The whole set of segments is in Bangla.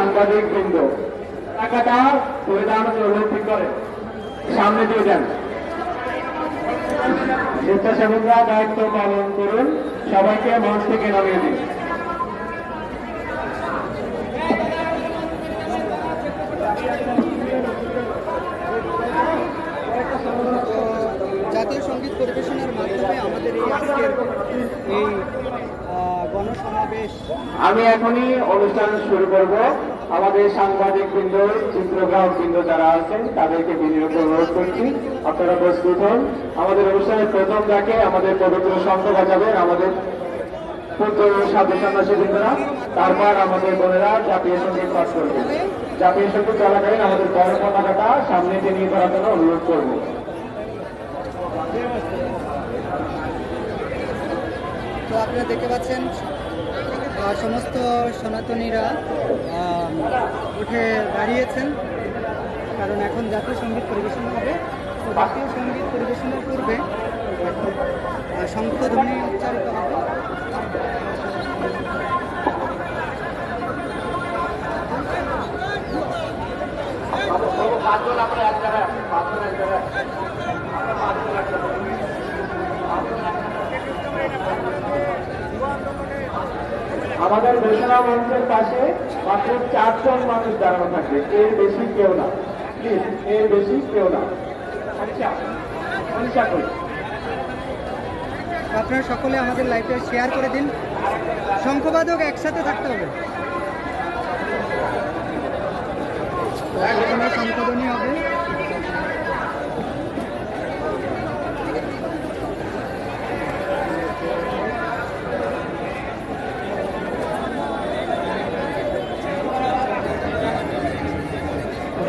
সাংবাদিক বৃন্দ, টাকাটা দেওয়ার জন্য করে। সামনে দিয়ে যান। স্বেচ্ছাসেবকরা দায়িত্ব পালন করুন। সবাইকে মঞ্চ থেকে নামিয়ে দিন। জাতীয় সংগীত পরিবেশনের মাধ্যমে আমাদের এই আজকের এই আমি এখনই অনুষ্ঠান শুরু করব। আমাদের সাংবাদিক বৃন্দ চিত্রগ্রাহক বৃন্দ যারা আছেন তাদেরকে বিনিয়োগ অনুরোধ করছি। আপনারা প্রস্তুত হন। আমাদের অনুষ্ঠানের প্রথম ডাকে আমাদের পবিত্র শঙ্খ বাজাবেন আমাদের পুত্র সাধু সন্ন্যাসী বৃন্দরা। তারপর আমাদের বোনেরা জাতীয় সংগীত পাঠ করবেন। জাতীয় সংগীত চলাকালীন আমাদের বড় পতাকাটা সামনে নিয়ে করার জন্য অনুরোধ করব। তো আপনারা দেখতে পাচ্ছেন সমস্ত সনাতনীরা উঠে দাঁড়িয়েছেন, কারণ এখন জাতীয় সংগীত পরিবেশন হবে। তো জাতীয় সংগীত পরিবেশনের পূর্বে শঙ্খধ্বনি উচ্চারিত হবে। এক আমাদের ঘোষণা মঞ্চের পাশে মাত্র চারজন মানুষ দাঁড়ানো থাকবে এর বেশি কেউ না। প্লিজ এর বেশি কেউ না। আচ্ছা মনীষা কই আপনারা সকলে আমাদের লাইভটা শেয়ার করে দিন। শঙ্খবাদক একসাথে থাকতে হবে। শঙ্খধ্বনি হবে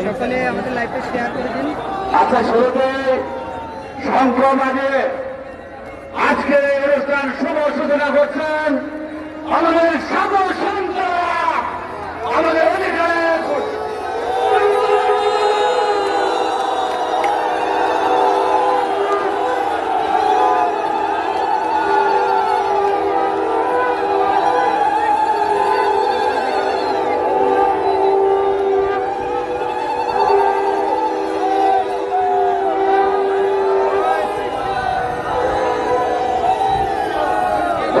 তো সকলে আমাদের লাইভটা শেয়ার করে দিন। আচ্ছা শুরুতে শঙ্খ আজকে অনুষ্ঠান শুভ সূচনা করছেন আমাদের সাধু সন্ত আমাদের অধিকারের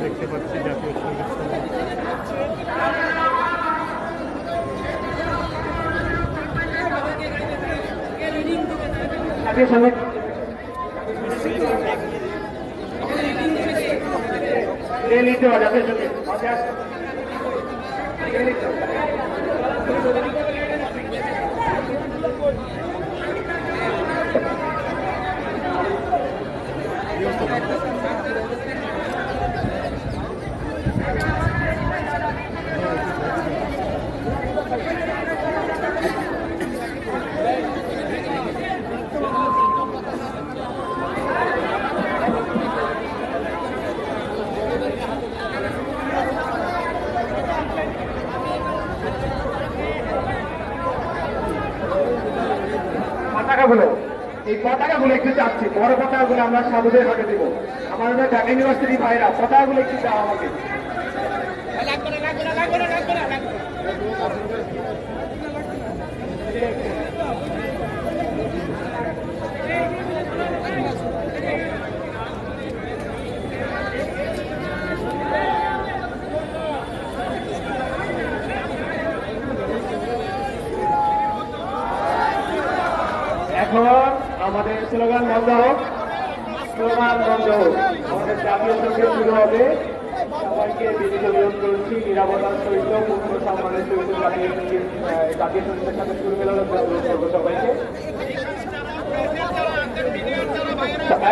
দেখতে পাচ্ছি জাতীয় সংগীত জাতীয় সংগীত জাতীয় সংগীত পতাকাগুলো এই পতাকাগুলো একটু চাচ্ছি বড় পতাকাগুলো আমরা সাধুদের হাতে দিব। আমাদের ঢাকা ইউনিভার্সিটি ভাইরা পতাকাগুলো একটু দেওয়া আমাকে। এখন আমাদের স্লোগান বন্ধ হোক। স্লোগান বন্ধ হোক। আমাদের জাতীয় সংগীত শুরু হবে। সবাইকে বিনীত বিরোধ করছি, নিরাপত্তার সহিত পূর্ণ সম্মানের সহিত জাতীয় সংগীত জাতীয় সঙ্গীতের সাথে শুরু মেলানোর করব সবাইকে।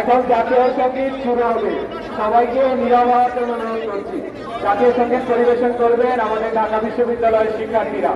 এখন জাতীয় সংগীত শুরু হবে। সবাইকে নিরাপত্তার অনুরোধ করছি। জাতীয় সংগীত পরিবেশন করবেন আমাদের ঢাকা বিশ্ববিদ্যালয়ের শিক্ষার্থীরা।